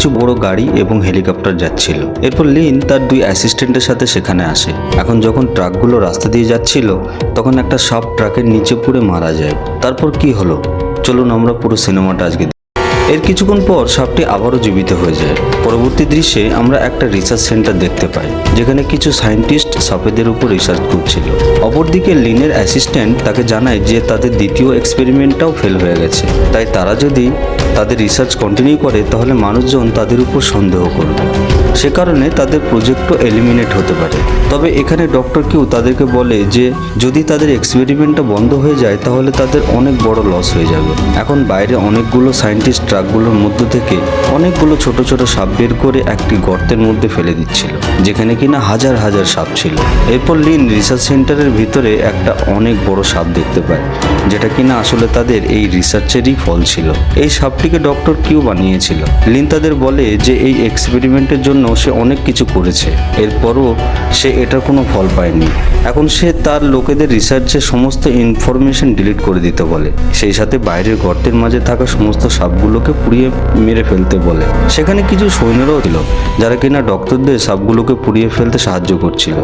কিছু বড় গাড়ি এবং হেলিকপ্টার যাচ্ছিল। এরপর লিন তার দুই অ্যাসিস্ট্যান্টের সাথে সেখানে আসে। এখন যখন ট্রাকগুলো রাস্তা দিয়ে যাচ্ছিল, তখন একটা সাপ ট্রাকের নিচে পুড়ে মারা যায়। তারপর কি হলো? চলুন আমরা পুরো সিনেমাটা আজকে। এর কিছুক্ষণ পর সাপটি আবারও জীবিত হয়ে যায়। পরবর্তী দৃশ্যে আমরা একটা রিসার্চ সেন্টার দেখতে পাই, যেখানে কিছু সায়েন্টিস্ট সাপেদের উপর রিসার্চ করছিল। অপরদিকে লিনের অ্যাসিস্ট্যান্ট তাকে জানায় যে তাদের দ্বিতীয় এক্সপেরিমেন্টটাও ফেল হয়ে গেছে। তাই তারা যদি তাদের রিসার্চ কন্টিনিউ করে, তাহলে মানুষজন তাদের উপর সন্দেহ করবে। সে কারণে তাদের প্রজেক্টও এলিমিনেট হতে পারে। তবে এখানে ডক্টর কিউ তাদেরকে বলে যে, যদি তাদের এক্সপেরিমেন্টটা বন্ধ হয়ে যায়, তাহলে তাদের অনেক বড় লস হয়ে যাবে। এখন বাইরে অনেকগুলো সায়েন্টিস্ট ট্রাকগুলোর মধ্য থেকে অনেকগুলো ছোট ছোট সাপ বের করে একটি গর্তের মধ্যে ফেলে দিচ্ছিল, যেখানে কিনা হাজার হাজার সাপ ছিল। এরপর লিন রিসার্চ সেন্টারের ভিতরে একটা অনেক বড় সাপ দেখতে পায়, যেটা কিনা আসলে তাদের এই রিসার্চেরই ফল ছিল। এই সাপটিকে ডক্টর কিউ বানিয়েছিল। লিন তাদের বলে যে এই এক্সপেরিমেন্টের জন্য সে অনেক কিছু করেছে, এরপরও সে এটার কোনো ফল পায়নি। এখন সে তার লোকেদের রিসার্চের সমস্ত ইনফরমেশন ডিলিট করে দিতে বলে। সেই সাথে বাইরের গর্তের মাঝে থাকা সমস্ত সাপগুলোকে পুড়িয়ে মেরে ফেলতে বলে। সেখানে কিছু সৈন্যরাও ছিল, যারা কিনা ডক্টরদের সাপগুলোকে পুড়িয়ে ফেলতে সাহায্য করছিল।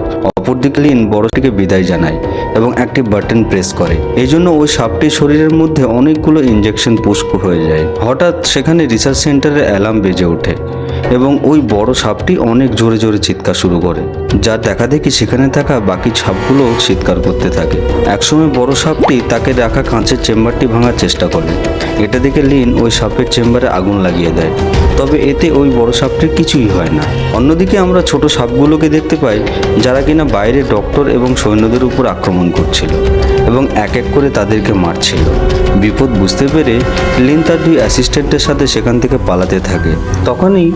অপরদিকে লিন বড়টিকে বিদায় জানায় এবং একটি বাটন প্রেস করে। এই জন্য ওই সাপটির শরীরের মধ্যে অনেকগুলো ইঞ্জেকশন পুশ হয়ে যায়। হঠাৎ সেখানে রিসার্চ সেন্টারের অ্যালার্ম বেজে ওঠে এবং ওই বড় সাপটি অনেক জোরে জোরে চিৎকার শুরু করে। যা দেখা দেখি সেখানে থাকা বাকি সাপগুলো চিৎকার করতে থাকে। একসময় বড় সাপটি তাকে রাখা কাঁচের চেম্বারটি ভাঙার চেষ্টা করে। এটা দেখে লিন ওই সাপের চেম্বারে আগুন লাগিয়ে দেয়। তবে এতে ওই বড় সাপটির কিছুই হয় না। অন্যদিকে আমরা ছোট সাপগুলোকে দেখতে পাই যারা কিনা বাইরে ডক্টর এবং সৈন্যদের উপর আক্রমণ করছিল এবং এক এক করে তাদেরকে মারছিল। বিপদ বুঝতে পেরে লিন তার দুই অ্যাসিস্ট্যান্টের সাথে সেখান থেকে পালাতে থাকে। তখনই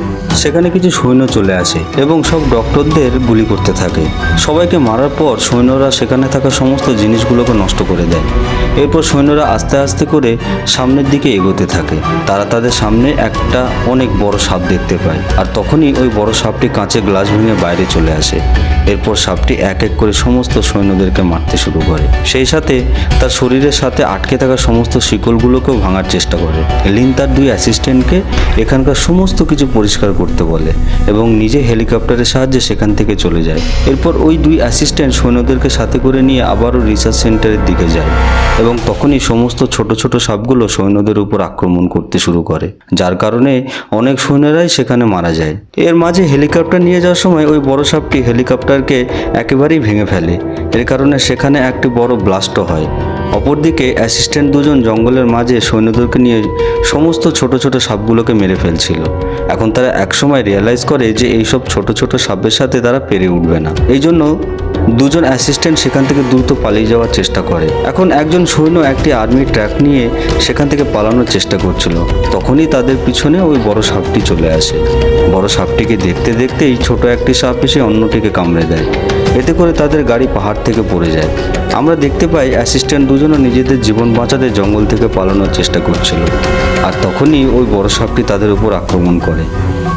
সেখানে কিছু সৈন্য চলে আসে এবং সব ডক্টরদের গুলি করতে থাকে। সবাইকে মারার পর সৈন্যরা সেখানে থাকা সমস্ত জিনিসগুলোকে নষ্ট করে দেয়। এরপর সৈন্যরা আস্তে আস্তে করে সামনের দিকে এগোতে থাকে। তারা তাদের সামনে একটা অনেক বড় সাপ দেখতে পায়। আর তখনই ওই বড় সাপটি কাঁচে গ্লাস ভেঙে বাইরে চলে আসে। এরপর সাপটি এক এক করে সমস্ত সৈন্যদেরকে মারতে শুরু করে। সেই সাথে তার শরীরের সাথে আটকে থাকা সমস্ত শিকলগুলোকেও ভাঙার চেষ্টা করে। লিন তার দুই অ্যাসিস্ট্যান্টকে এখানকার সমস্ত কিছু পরিষ্কার করতে বলে এবং নিজে হেলিকপ্টারের সাহায্যে সেখান থেকে চলে যায়। এরপর ওই দুই অ্যাসিস্ট্যান্ট সৈন্যদেরকে সাথে করে নিয়ে আবারও রিসার্চ সেন্টারের দিকে যায় এবং তখনই সমস্ত ছোট ছোট সাপগুলো সৈন্যদের উপর আক্রমণ করতে শুরু করে। যার কারণে অনেক সৈন্যরাই সেখানে মারা যায়। এর মাঝে হেলিকপ্টার নিয়ে যাওয়ার সময় ওই বড় সাপটি হেলিকপ্টারকে একেবারেই ভেঙে ফেলে। এর কারণে সেখানে একটি বড় ব্লাস্টও হয়। অপরদিকে অ্যাসিস্ট্যান্ট দুজন জঙ্গলের মাঝে সৈন্যদেরকে নিয়ে সমস্ত ছোট ছোট সাপগুলোকে মেরে ফেলছিল। এখন তারা একসময় রিয়েলাইজ করে যে এইসব ছোট ছোট সাপের সাথে তারা পেরে উঠবে না। এই জন্য দুজন অ্যাসিস্ট্যান্ট সেখান থেকে দ্রুত পালিয়ে যাওয়ার চেষ্টা করে। এখন একজন সৈন্য একটি আর্মি ট্র্যাক নিয়ে সেখান থেকে পালানোর চেষ্টা করছিল। তখনই তাদের পিছনে ওই বড় সাপটি চলে আসে। বড় সাপটিকে দেখতে দেখতেই ছোট একটি সাপ এসে অন্যটিকে কামড়ে দেয়। এতে করে তাদের গাড়ি পাহাড় থেকে পড়ে যায়। আমরা দেখতে পাই অ্যাসিস্ট্যান্ট দুজনও নিজেদের জীবন বাঁচাতে জঙ্গল থেকে পালানোর চেষ্টা করছিল। আর তখনই ওই বড় সাপটি তাদের উপর আক্রমণ করে।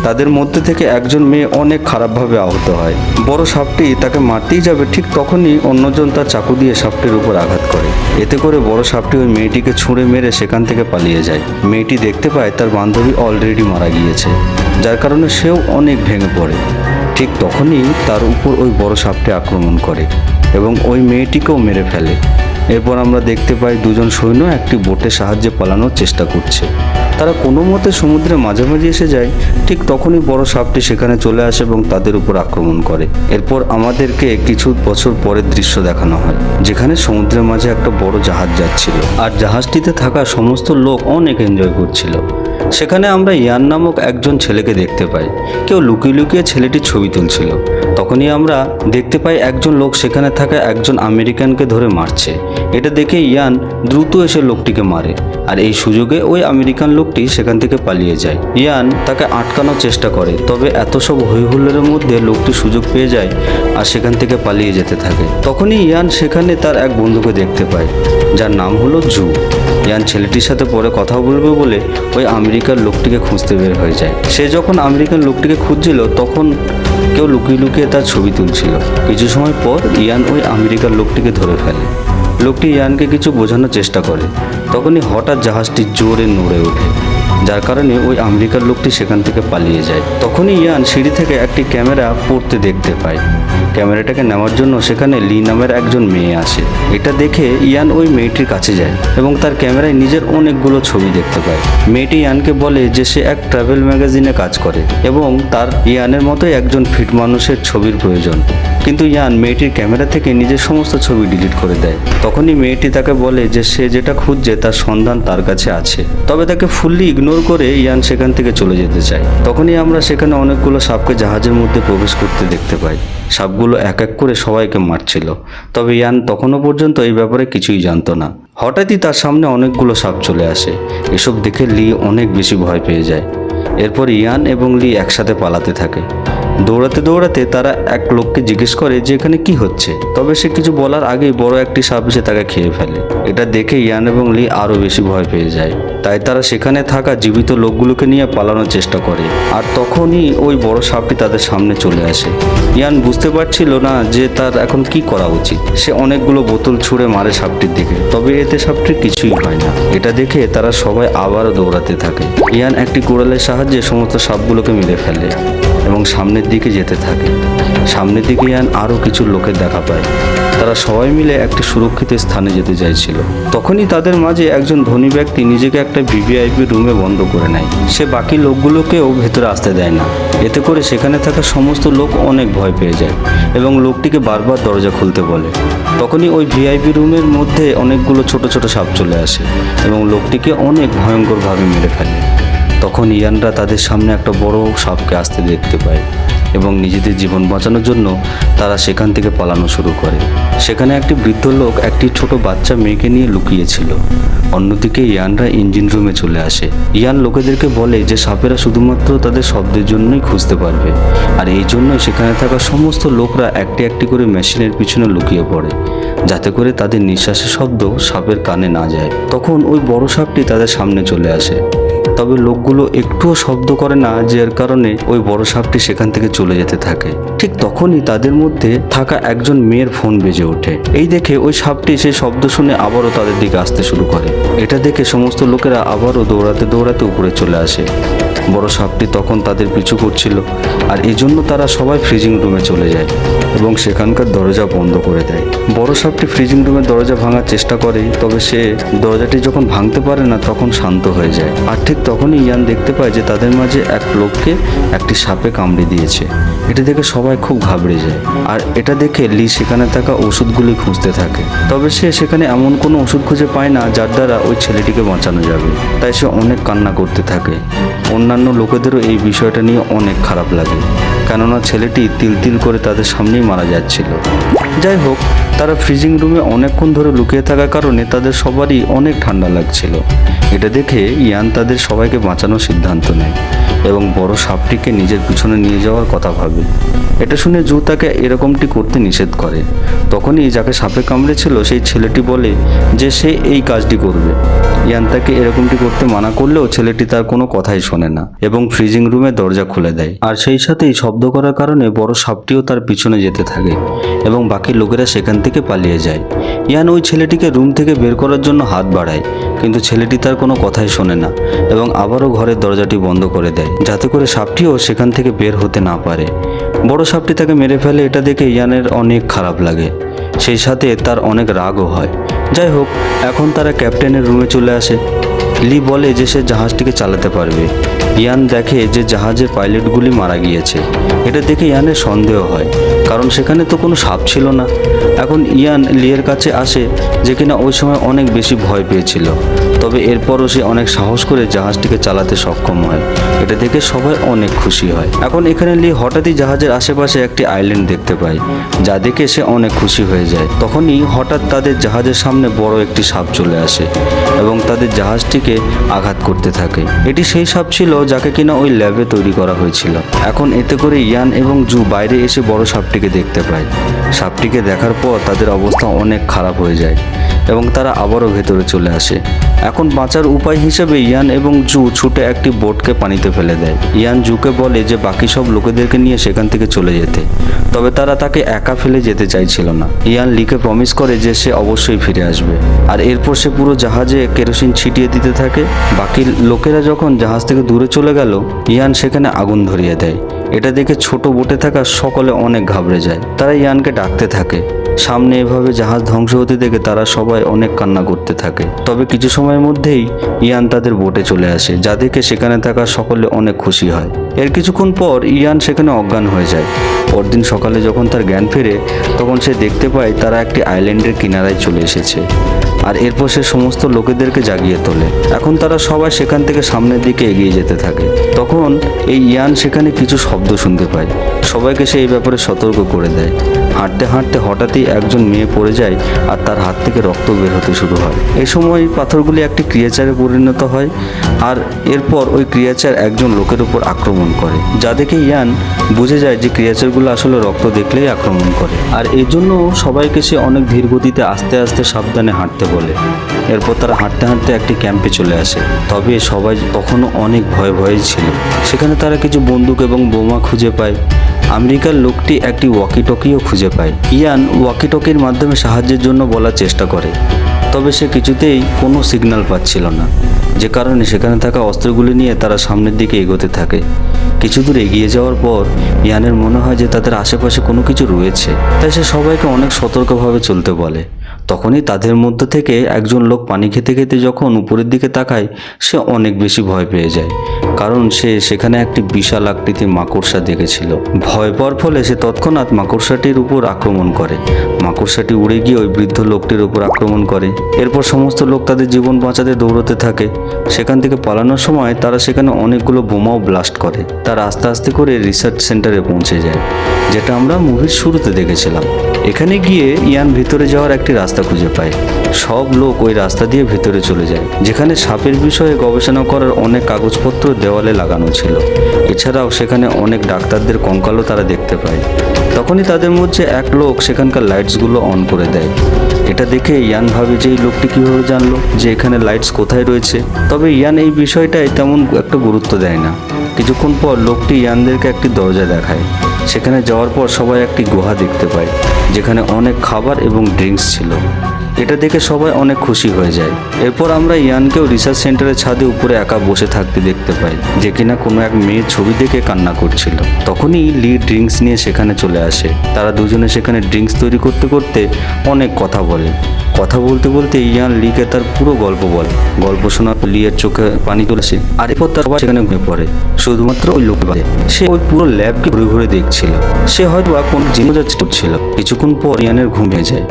তাদের মধ্যে থেকে একজন মেয়ে অনেক খারাপভাবে আহত হয়। বড় সাপটি তাকে মারতেই যাবে ঠিক তখনই অন্যজন তার চাকু দিয়ে সাপটির উপর আঘাত করে। এতে করে বড় সাপটি ওই মেয়েটিকে ছুঁড়ে মেরে সেখান থেকে পালিয়ে যায়। মেয়েটি দেখতে পায় তার বান্ধবী অলরেডি মারা গিয়েছে, যার কারণে সেও অনেক ভেঙে পড়ে। ঠিক তখনই তার উপর ওই বড় সাপটি আক্রমণ করে এবং ওই মেয়েটিকেও মেরে ফেলে। এরপর আমরা দেখতে পাই দুজন সৈন্য একটি বোটের সাহায্যে পালানোর চেষ্টা করছে। তারা কোনো মতে সমুদ্রে মাঝামাঝি এসে যায়, ঠিক তখনই বড় সাপটি সেখানে চলে আসে এবং তাদের উপর আক্রমণ করে। এরপর আমাদেরকে কিছু বছর পরের দৃশ্য দেখানো হয়, যেখানে সমুদ্রের মাঝে একটা বড় জাহাজ যাচ্ছিল। আর জাহাজটিতে থাকা সমস্ত লোক অনেক এনজয় করছিল। সেখানে আমরা ইয়ান নামক একজন ছেলেকে দেখতে পাই। কেউ লুকিয়ে লুকিয়ে ছেলেটির ছবি তুলছিল। তখনই আমরা দেখতে পাই একজন লোক সেখানে থাকা একজন আমেরিকানকে ধরে মারছে। এটা দেখে ইয়ান দ্রুত এসে লোকটিকে মারে। আর এই সুযোগে ওই আমেরিকান লোকটি সেখান থেকে পালিয়ে যায়। ইয়ান তাকে আটকানোর চেষ্টা করে, তবে এত সব হৈহুল্লোড়ের মধ্যে লোকটি সুযোগ পেয়ে যায় আর সেখান থেকে পালিয়ে যেতে থাকে। তখনই ইয়ান সেখানে তার এক বন্ধুকে দেখতে পায়, যার নাম হলো জু। ইয়ান ছেলেটির সাথে পরে কথা বলবে বলে ওই আমেরিকার লোকটিকে খুঁজতে বের হয়ে যায়। সে যখন আমেরিকান লোকটিকে খুঁজছিল, তখন কেউ লুকিয়ে লুকিয়ে তার ছবি তুলছিল। কিছু সময় পর ইয়ান ওই আমেরিকার লোকটিকে ধরে ফেলে। লোকটি ইয়ানকে কিছু বোঝানোর চেষ্টা করে। তখনই হঠাৎ জাহাজটি জোরে নড়ে ওঠে, যার কারণে ওই আমেরিকার লোকটি সেখান থেকে পালিয়ে যায়। তখনই ইয়ান সিঁড়ি থেকে একটি ক্যামেরা পড়তে দেখতে পায়। ক্যামেরাটাকে নেওয়ার জন্য সেখানে লি নামের একজন মেয়ে আসে। এটা দেখে ইয়ান ওই মেয়েটির কাছে যায় এবং তার ক্যামেরায় নিজের অনেকগুলো ছবি দেখতে পায়। মেয়েটি ইয়ানকে বলে যে সে এক ট্রাভেল ম্যাগাজিনে কাজ করে এবং তার ইয়ানের মতোই একজন ফিট মানুষের ছবির প্রয়োজন। কিন্তু ইয়ান মেয়েটির ক্যামেরা থেকে নিজের সমস্ত ছবি ডিলিট করে দেয়। তখনই মেয়েটি তাকে বলে যে সে যেটা খুঁজছে তার সন্ধান তার কাছে আছে। তবে তাকে ফুললি ইগনোর করে ইয়ান সেখান থেকে চলে যেতে চায়। তখনই আমরা সেখানে অনেকগুলো সাপকে জাহাজের মধ্যে প্রবেশ করতে দেখতে পাই। সাপগুলো এক এক করে সবাইকে মারছিল। তবে ইয়ান তখনও পর্যন্ত এই ব্যাপারে কিছুই জানতো না। হঠাৎই তার সামনে অনেকগুলো সাপ চলে আসে। এসব দেখে লি অনেক বেশি ভয় পেয়ে যায়। এরপর ইয়ান এবং লি একসাথে পালাতে থাকে। দৌড়াতে দৌড়াতে তারা এক লোককে জিজ্ঞেস করে যে এখানে কি হচ্ছে। তবে সে কিছু বলার আগেই বড় একটি সাপ এসে তাকে খেয়ে ফেলে। এটা দেখে ইয়ান এবং লি আরও বেশি ভয় পেয়ে যায়। তাই তারা সেখানে থাকা জীবিত লোকগুলোকে নিয়ে পালানোর চেষ্টা করে। আর তখনই ওই বড় সাপটি তাদের সামনে চলে আসে। ইয়ান বুঝতে পারছিল না যে তার এখন কি করা উচিত। সে অনেকগুলো বোতল ছুঁড়ে মারে সাপটির দিকে। তবে এতে সাপটির কিছুই হয় না। এটা দেখে তারা সবাই আবারও দৌড়াতে থাকে। ইয়ান একটি কোড়ালের সাহায্যে সমস্ত সাপগুলোকে মেরে ফেলে। এবং সামনের দিকে যেতে থাকে। সামনের দিকে ইয়ান আরও কিছু লোকের দেখা পায়। তারা সবাই মিলে একটি সুরক্ষিত স্থানে যেতে চাইছিল। তখনই তাদের মাঝে একজন ধনী ব্যক্তি নিজেকে একটা ভিভিআইপি রুমে বন্ধ করে নেয়। সে বাকি লোকগুলোকেও ভেতরে আসতে দেয় না। এতে করে সেখানে থাকা সমস্ত লোক অনেক ভয় পেয়ে যায় এবং লোকটিকে বারবার দরজা খুলতে বলে। তখনই ওই ভিআইপি রুমের মধ্যে অনেকগুলো ছোট ছোট সাপ চলে আসে এবং লোকটিকে অনেক ভয়ঙ্করভাবে মেরে ফেলে। তখন ইয়ানরা তাদের সামনে একটা বড় সাপকে আসতে দেখতে পায় এবং নিজেদের জীবন বাঁচানোর জন্য তারা সেখান থেকে পালানো শুরু করে। সেখানে একটি বৃদ্ধ লোক একটি ছোট বাচ্চা মেয়েকে নিয়ে লুকিয়েছিল। অন্যদিকে ইয়ানরা ইঞ্জিন রুমে চলে আসে। ইয়ান লোকেদেরকে বলে যে সাপেরা শুধুমাত্র তাদের শব্দের জন্যই খুঁজতে পারবে। আর এই জন্যই সেখানে থাকা সমস্ত লোকরা একটি একটি করে মেশিনের পিছনে লুকিয়ে পড়ে, যাতে করে তাদের নিঃশ্বাসের শব্দ সাপের কানে না যায়। তখন ওই বড় সাপটি তাদের সামনে চলে আসে। তবে লোকগুলো একটুও শব্দ করে না যার কারণে ওই বড় সাপটি সেখান থেকে চলে যেতে থাকে। ঠিক তখনই তাদের মধ্যে থাকা একজন মেয়ের ফোন বেজে ওঠে। এই দেখে ওই সাপটি সেই শব্দ শুনে আবারও তাদের দিকে আসতে শুরু করে। এটা দেখে সমস্ত লোকেরা আবারও দৌড়াতে দৌড়াতে উপরে চলে আসে। বড় সাপটি তখন তাদের পিছু করছিল। আর এই জন্য তারা সবাই ফ্রিজিং রুমে চলে যায় এবং সেখানকার দরজা বন্ধ করে দেয়। বড় সাপটি ফ্রিজিং রুমের দরজা ভাঙার চেষ্টা করে, তবে সে দরজাটি যখন ভাঙতে পারে না, তখন শান্ত হয়ে যায়। আর ঠিক তখনই ইয়ান দেখতে পায় যে তাদের মাঝে এক লোককে একটি সাপে কামড়ে দিয়েছে। এটা দেখে সবাই খুব ঘাবড়ে যায়। আর এটা দেখে লি সেখানে থাকা ওষুধগুলি খুঁজতে থাকে। তবে সে সেখানে এমন কোনো ওষুধ খুঁজে পায় না, যার দ্বারা ওই ছেলেটিকে বাঁচানো যাবে। তাই সে অনেক কান্না করতে থাকে। অন্যান্য লোকেদেরও এই বিষয়টা নিয়ে অনেক খারাপ লাগে। কেননা ছেলেটি তিল তিল করে তাদের সামনেই মারা যাচ্ছিল। যাই হোক তারা ফ্রিজিং রুমে অনেকক্ষণ ধরে লুকিয়ে থাকার কারণে তাদের সবারই অনেক ঠান্ডা লাগছিল। এটা দেখে ইয়ান তাদের সবাইকে বাঁচানোর সিদ্ধান্ত নেয় এবং বড় সাপটিকে নিজের পিছনে নিয়ে যাওয়ার কথা ভাবে। এটা শুনে জু তাকে এরকমটি করতে নিষেধ করে। তখনই যাকে সাপে কামড়েছিল, সেই ছেলেটি বলে যে সে এই কাজটি করবে। ইয়ান তাকে এরকমটি করতে মানা করলেও ছেলেটি তার কোনো কথাই শোনে না এবং ফ্রিজিং রুমে দরজা খুলে দেয়। আর সেই সাথেই শব্দ করার কারণে বড় সাপটিও তার পিছনে যেতে থাকে এবং বাকি লোকেরা সেখান থেকে পালিয়ে যায়। ইয়ান ওই ছেলেটিকে রুম থেকে বের করার জন্য হাত বাড়ায়, কিন্তু ছেলেটি তার কোনো কথাই শোনে না এবং আবারও ঘরের দরজাটি বন্ধ করে দেয়, যাতে করে সাপটিও সেখান থেকে বের হতে না পারে। বড় সাপটি তাকে মেরে ফেলে এটা দেখে ইয়ানের অনেক খারাপ লাগে। সেই সাথে তার অনেক রাগও হয়। যাই হোক, এখন তারা ক্যাপ্টেনের রুমে চলে আসে। লি বলে যে সে জাহাজটিকে চালাতে পারবে। ইয়ান দেখে যে জাহাজের পাইলটগুলি মারা গিয়েছে। এটা দেখে ইয়ানের সন্দেহ হয়। কারণ সেখানে তো কোনো সাপ ছিল না। এখন ইয়ান লিয়ের কাছে আসে, যে কিনা ওই সময় অনেক বেশি ভয় পেয়েছিল। তবে এরপরও সে অনেক সাহস করে জাহাজটিকে চালাতে সক্ষম হয়। এটা দেখে সবাই অনেক খুশি হয়। এখন এখানে লি হঠাৎই জাহাজের আশেপাশে একটি আইল্যান্ড দেখতে পায়, যা দেখে সে অনেক খুশি হয়ে যায়। তখনই হঠাৎ তাদের জাহাজের সামনে বড় একটি সাপ চলে আসে এবং তাদের জাহাজটিকে আঘাত করতে থাকে। এটি সেই সাপ ছিল যাকে কিনা ওই ল্যাবে তৈরি করা হয়েছিল। এখন এতে করে ইয়ান এবং জু বাইরে এসে বড় সাপটিকে দেখতে পায়। সাপটিকে দেখার পর তাদের অবস্থা অনেক খারাপ হয়ে যায় এবং তারা আবারও ভেতরে চলে আসে। এখন বাঁচার উপায় হিসেবে ইয়ান এবং জু ছুটে একটি বোটকে পানিতে ফেলে দেয়। ইয়ান জুকে বলে যে বাকি সব লোকেদেরকে নিয়ে সেখান থেকে চলে যেতে। তবে তারা তাকে একা ফেলে যেতে চাইছিল না। ইয়ান লিকে প্রমিস করে যে সে অবশ্যই ফিরে আসবে। আর এরপর সে পুরো জাহাজে কেরোসিন ছিটিয়ে দিতে থাকে। বাকি লোকেরা যখন জাহাজ থেকে দূরে চলে গেল, ইয়ান সেখানে আগুন ধরিয়ে দেয়। এটা দেখে ছোট বোটে থাকা সকলে অনেক ঘাবড়ে যায়। তারা ইয়ানকে ডাকতে থাকে। সামনে এভাবে জাহাজ ধ্বংস হতে দেখে তারা সবাই অনেক কান্না করতে থাকে। তবে কিছু সময়ের মধ্যেই ইয়ান তাদের বোটে চলে আসে, যা দেখে সেখানে থাকা সকলে অনেক খুশি হয়। এর কিছুক্ষণ পর ইয়ান সেখানে অজ্ঞান হয়ে যায়। পরদিন সকালে যখন তার জ্ঞান ফেরে, তখন সে দেখতে পায় তারা একটি আইল্যান্ডের কিনারায় চলে এসেছে। আর এরপর সে সমস্ত লোকেদেরকে জাগিয়ে তোলে। এখন তারা সবাই সেখান থেকে সামনের দিকে এগিয়ে যেতে থাকে। তখন এই ইয়ান সেখানে কিছু শব্দ শুনতে পায়। সবাইকে সে এই ব্যাপারে সতর্ক করে দেয়। হাঁটতে হাঁটতে হঠাৎই একজন মেয়ে পড়ে যায় আর তার হাত থেকে রক্ত বের হতে শুরু হয়। এই সময় পাথরগুলি একটি ক্রিয়াচারে পরিণত হয় আর এরপর ওই ক্রিয়াচার একজন লোকের উপর আক্রমণ করে। যা দেখে ইয়ান বুঝে যায় যে ক্রিয়াচারগুলো আসলে রক্ত দেখলেই আক্রমণ করে। আর এর জন্য সবাইকে সে অনেক ধীর গতিতে আস্তে আস্তে সাবধানে হাঁটতে বলে। এরপর তারা হাঁটতে হাঁটতে একটি ক্যাম্পে চলে আসে। তবে সবাই তখনও অনেক ভয় ভয়ে ছিল। সেখানে তারা কিছু বন্দুক এবং বোমা খুঁজে পায়। আমেরিকার লোকটি একটি ওয়াকি টকিও খুঁজে পায়। ইয়ান ওয়াকি টকির মাধ্যমে সাহায্যের জন্য বলার চেষ্টা করে। তবে সে কিছুতেই কোনো সিগন্যাল পাচ্ছিল না। যে কারণে সেখানে থাকা অস্ত্রগুলি নিয়ে তারা সামনের দিকে এগোতে থাকে। কিছু দূর এগিয়ে যাওয়ার পর ইয়ানের মনে হয় যে তাদের আশেপাশে কোনো কিছু রয়েছে। তাই সে সবাইকে অনেক সতর্কভাবে চলতে বলে। তখনই তাদের মধ্যে থেকে একজন লোক পানি খেতে খেতে যখন উপরের দিকে তাকায়, সে অনেক বেশি ভয় পেয়ে যায়। কারণ সে সেখানে একটি বিশাল আকৃতির মাকড়সা দেখেছিল। ভয় পাওয়ার ফলে সে তৎক্ষণাৎ মাকড়সাটির উপর আক্রমণ করে। মাকড়সাটি উড়ে গিয়ে ওই বৃদ্ধ লোকটির উপর আক্রমণ করে। এরপর সমস্ত লোক তাদের জীবন বাঁচাতে দৌড়তে থাকে। সেখান থেকে পালানোর সময় তারা সেখানে অনেকগুলো বোমাও ব্লাস্ট করে। তারা আস্তে আস্তে করে রিসার্চ সেন্টারে পৌঁছে যায়, যেটা আমরা মুভির শুরুতে দেখেছিলাম। এখানে গিয়ে ইয়ান ভিতরে যাওয়ার একটি রাস্তা খুঁজে পায়। সব লোক ওই রাস্তা দিয়ে ভিতরে চলে যায়, যেখানে সাপের বিষয়ে গবেষণা করার অনেক কাগজপত্র দেওয়ালে লাগানো ছিল। এছাড়াও সেখানে অনেক ডাক্তারদের কঙ্কালও তারা দেখতে পায়। তখনই তাদের মধ্যে এক লোক সেখানকার লাইটসগুলো অন করে দেয়। এটা দেখে ইয়ান ভাবে যে এই লোকটি কীভাবে জানলো যে এখানে লাইটস কোথায় রয়েছে। তবে ইয়ান এই বিষয়টায় তেমন একটা গুরুত্ব দেয় না। কিছুক্ষণ পর লোকটি ইয়ানদেরকে একটি দরজা দেখায়। সেখানে যাওয়ার পর সবাই একটি গুহা দেখতে পায় যেখানে অনেক খাবার এবং ড্রিঙ্কস ছিল। এটা দেখে সবাই অনেক খুশি হয়ে যায়। এরপর আমরা ইয়ানকেও রিসার্চ সেন্টারের ছাদে উপরে একা বসে থাকতে দেখতে পাই, যে কিনা কোনো এক মেয়ের ছবি দেখে কান্না করছিল। তখনই লি ড্রিঙ্কস নিয়ে সেখানে চলে আসে। তারা দুজনে সেখানে ড্রিঙ্কস তৈরি করতে করতে অনেক কথা বলে। কথা বলতে বলতে ইয়ান লিকে তার পুরো গল্প বলে। গল্প শোনা লিয়ের চোখে পানি তুলেছে আর এরপর তার সবাই সেখানে ঘুমিয়ে পড়ে। শুধুমাত্র ওই লোক বাদে, সে ওই পুরো ল্যাবকে ঘুরে ঘুরে দেখছিল। সে হয়তো কোনো জিনিস করছিল কিছুক্ষণ পর ইয়ানের ঘুমিয়ে যায়।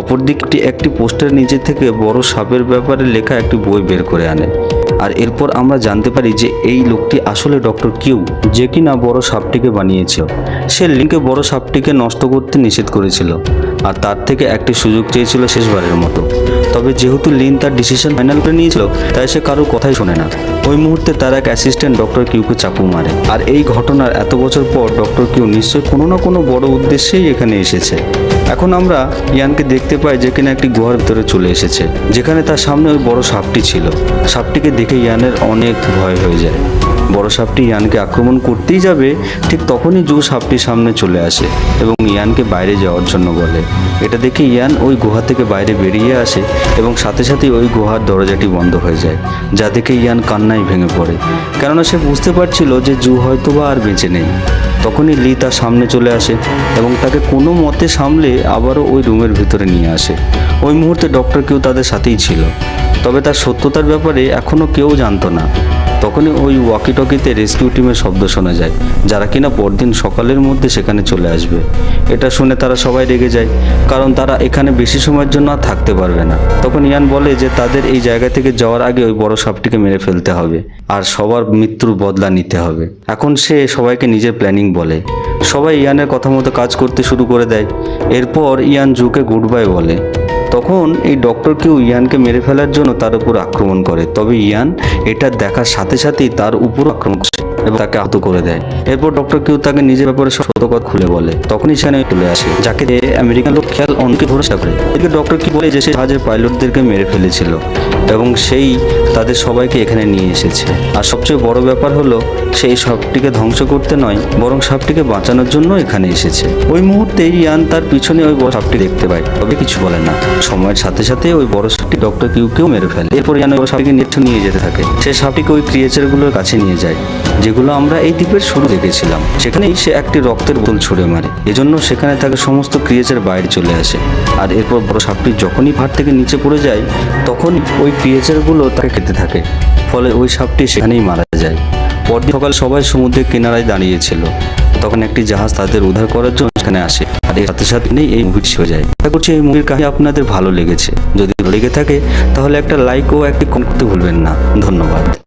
অপরদিকটি একটি পোস্টার নিচে থেকে বড় সাপের ব্যাপারে লেখা একটি বই বের করে আনে। আর এরপর আমরা জানতে পারি যে এই লোকটি আসলে ডক্টর কিউ, যে কিনা বড় সাপটিকে বানিয়েছিল। সে লিঙ্কে বড় সাপটিকে নষ্ট করতে নিষেধ করেছিল। আর তার থেকে একটি সুযোগ চেয়েছিল শেষবারের মতো। তবে যেহেতু লিন তার ডিসিশন ফাইনাল করে নিয়েছিল, তাই সে কারোর কথাই শোনে না। ওই মুহূর্তে তার এক অ্যাসিস্ট্যান্ট ডক্টর কিউকে চাপু মারে। আর এই ঘটনার এত বছর পর ডক্টর কিউ নিশ্চয়ই কোনো না কোনো বড় উদ্দেশ্যেই এখানে এসেছে। এখন আমরা ইয়ানকে দেখতে পাই যে কিনা একটি গুহার ভিতরে চলে এসেছে, যেখানে তার সামনে ওই বড় সাপটি ছিল। সাপটিকে দেখে ইয়ানের অনেক ভয় হয়ে যায়। বড় সাপটি ইয়ানকে আক্রমণ করতেই যাবে, ঠিক তখনই জু সাপটি সামনে চলে আসে এবং ইয়ানকে বাইরে যাওয়ার জন্য বলে। এটা দেখে ইয়ান ওই গুহা থেকে বাইরে বেরিয়ে আসে এবং সাথে সাথে ওই গুহার দরজাটি বন্ধ হয়ে যায়, যা দেখে ইয়ান কান্নায় ভেঙে পড়ে। কেননা সে বুঝতে পারছিল যে জু হয়তো বা আর বেঁচে নেই। তখনই লি তার সামনে চলে আসে এবং তাকে কোনো মতে সামলে আবারও ওই রুমের ভিতরে নিয়ে আসে। ওই মুহূর্তে ডক্টর কেউ তাদের সাথেই ছিল। তবে তার সত্যতার ব্যাপারে এখনও কেউ জানতো না। তখনই ওই ওয়াকিটকিতে রেস্কিউ টিমের শব্দ শোনা যায়, যারা কিনা পরদিন সকালের মধ্যে সেখানে চলে আসবে। এটা শুনে তারা সবাই রেগে যায়, কারণ তারা এখানে বেশি সময়ের জন্য আর থাকতে পারবে না। তখন ইয়ান বলে যে, তাদের এই জায়গা থেকে যাওয়ার আগে ওই বড় সাপটিকে মেরে ফেলতে হবে, আর সবার মৃত্যুর বদলা নিতে হবে। এখন সে সবাইকে নিজের প্ল্যানিং বলে। সবাই ইয়ানের কথা মতো কাজ করতে শুরু করে দেয়। এরপর ইয়ান জুকে গুড বাই বলে। তখন এই ডক্টর কেউ ইয়ানকে মেরে ফেলার জন্য তার উপর আক্রমণ করে। তবে ইয়ান এটা দেখার সাথে সাথেই তার উপর আক্রমণ করে এবং তাকে আহত করে দেয়। এরপর ডক্টর কিউ তাকে নিজের ব্যাপারে সত্য খুলে বলে। তখনই সেখানে চলে আসে, যাকে আমেরিকান লোক খেয়াল অনেকে ভরসা করে এদিকে ডক্টর কি বলে যে সে জাহাজের পাইলটদেরকে মেরে ফেলেছিল এবং সেই তাদের সবাইকে এখানে নিয়ে এসেছে। আর সবচেয়ে বড় ব্যাপার হলো, সেই সাপটিকে ধ্বংস করতে নয়, বরং সাপটিকে বাঁচানোর জন্য এখানে এসেছে। ওই মুহূর্তে ইয়ান তার পিছনে ওই বড় সাপটি দেখতে পায়, তবে কিছু বলে না। সময়ের সাথে সাথে ওই বড় সাপটি ডক্টর কিউকেও মেরে ফেলে। এরপর ইয়ান ওই সাপটিকে নিয়ে যেতে থাকে। সে সাপটিকে ওই ক্রিয়েচারগুলোর কাছে নিয়ে যায় যেগুলো আমরা এই দ্বীপের শুরু দেখেছিলাম। সেখানেই সে একটি রক্তের বোতল ছুঁড়ে মারে। এজন্য সেখানে তাকে সমস্ত ক্রিয়েচার বাইরে চলে আসে। আর এরপর বড় সাপটি যখনই ভাট থেকে নিচে পড়ে যায় তখন ওই ক্রিয়েচারগুলো তাকে খেতে থাকে। ফলে ওই সাপটি সেখানেই মারা যায়। পরদিন সকাল সবাই সমুদ্রের কিনারায় দাঁড়িয়েছিল। তখন একটি জাহাজ তাদের উদ্ধার করার জন্য সেখানে আসে। আর এর সাথে সাথে নেই এই মুভিটি হয়ে যায়। আশা করছি এই মুভির কাহিনী আপনাদের ভালো লেগেছে। যদি লেগে থাকে, তাহলে একটা লাইক ও একটি কমেন্ট করতে ভুলবেন না। ধন্যবাদ।